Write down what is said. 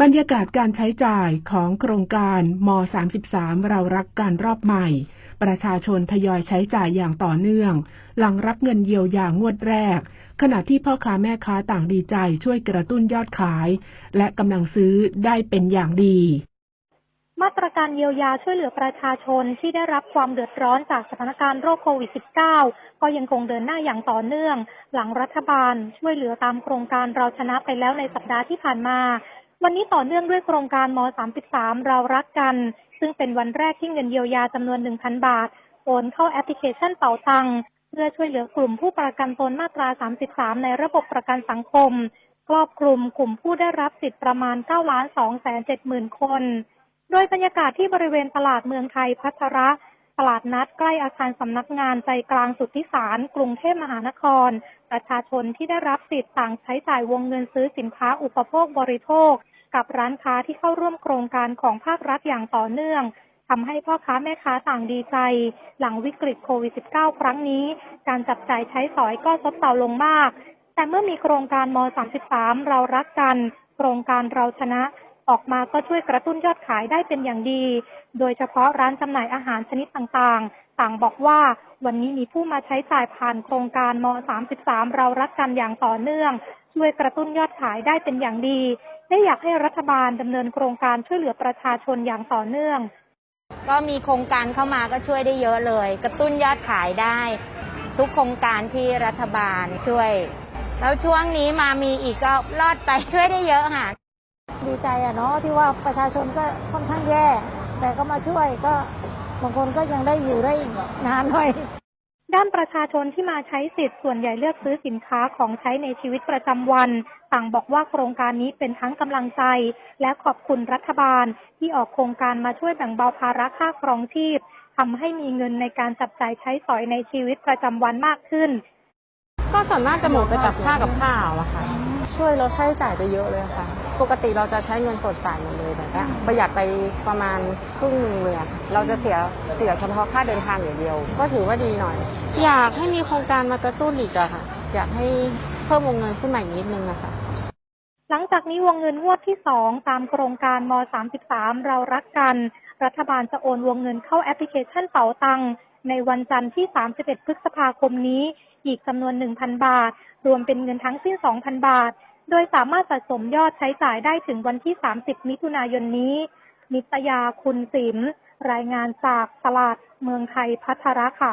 บรรยากาศการใช้จ่ายของโครงการม 33 เรารักกันรอบใหม่ ประชาชนทยอยใช้จ่ายอย่างต่อเนื่อง หลังรับเงินเยียวยางวดแรก ขณะที่พ่อค้าแม่ค้าต่างดีใจช่วยกระตุ้นยอดขาย และกำลังซื้อได้เป็นอย่างดี มาตรการเยียวยาช่วยเหลือประชาชนที่ได้รับความเดือดร้อนจากสถานการณ์โรคโควิด -19 ก็ยังคงเดินหน้าอย่างต่อเนื่อง หลังรัฐบาลช่วยเหลือตามโครงการเราชนะไปแล้วในสัปดาห์ที่ผ่านมา วันนี้ต่อเนื่องด้วยโครงการม 33 เรารักกัน ซึ่งเป็นวันแรกที่เงินเยียวยาจำนวน 1,000 บาท โอนเข้าแอปพลิเคชันเป๋าตังค์เพื่อช่วยเหลือกลุ่มผู้ประกันตนมาตรา 33 ในระบบประกันสังคม ครอบคลุมกลุ่มผู้ได้รับสิทธิประมาณ9ล้าน2แสน7หมื่นคน โดยบรรยากาศที่บริเวณตลาดเมืองไทยพัทระตลาดนัดใกล้อาคารสำนักงานใจกลางสุทธิสาร กรุงเทพมหานคร ประชาชนที่ได้รับสิทธิ์ต่างใช้จ่ายวงเงินซื้อสินค้าอุปโภคบริโภค กับร้านค้าที่เข้าร่วมโครงการของภาครัฐอย่างต่อเนื่องทำให้พ่อค้าแม่ค้าต่างดีใจ หลังวิกฤตโควิด -19 ครั้งนี้ การจับจ่ายใช้สอยก็ซบเซาลงมาก แต่เมื่อมีโครงการม 33 เรารักกัน โครงการเราชนะออกมาก็ช่วยกระตุ้นยอดขายได้เป็นอย่างดี โดยเฉพาะร้านจำหน่ายอาหารชนิดต่างๆ ต่างบอกว่าวันนี้มีผู้มาใช้จ่ายผ่านโครงการม 33 เรารักกันอย่างต่อเนื่อง ช่วยกระตุ้นยอดขายได้เป็นอย่างดี ได้อยากให้รัฐบาลดำเนินโครงการช่วยเหลือประชาชนอย่างต่อเนื่อง ก็มีโครงการเข้ามาก็ช่วยได้เยอะเลย กระตุ้นยอดขายได้ ทุกโครงการที่รัฐบาลช่วย แล้วช่วงนี้มามีอีกก็รอดไปช่วยได้เยอะค่ะดีใจอะเนาะที่ว่าประชาชนก็ค่อนข้างแย่ แต่ก็มาช่วยก็บางคนก็ยังได้อยู่ได้นานหน่อย ด้านประชาชนที่มาใช้สิทธิ์ส่วนใหญ่เลือกซื้อสินค้าของใช้ในชีวิตประจำวัน ต่างบอกว่าโครงการนี้เป็นทั้งกำลังใจ และขอบคุณรัฐบาล ที่ออกโครงการมาช่วยแบ่งเบาภาระค่าครองชีพทำให้มีเงินในการจับจ่ายใช้สอยในชีวิตประจำวันมากขึ้น ส่วนมากจะหมดไปกับค่ากับข้าวอะค่ะ ช่วยลดค่าใช้จ่ายไปเยอะเลยค่ะ ปกติเราจะใช้เงินสดจ่ายหมดเลยแต่เนี้ยประหยัดไปประมาณครึ่งหนึ่งเลยอะเราจะเสียเสียเฉพาะค่าเดินทางอย่างเดียว ก็ถือว่าดีหน่อย อยากให้มีโครงการมากระตุ้นอีกอะค่ะ อยากให้เพิ่มวงเงินขึ้นมาอีกนิดนึงอะค่ะ หลังจากนี้วงเงินงวดที่สองตามโครงการม 33 เรารักกัน รัฐบาลจะโอนวงเงินเข้าแอปพลิเคชันเป๋าตังค์ ในวันจันทร์ที่ 31 พฤษภาคมนี้ อีกจำนวน 1,000 บาท รวมเป็นเงินทั้งสิ้น 2,000 บาท โดยสามารถสะสมยอดใช้จ่ายได้ถึงวันที่ 30 มิถุนายนนี้ นิตยาคุณสิม รายงานจากตลาดเมืองไทยพัทระค่ะ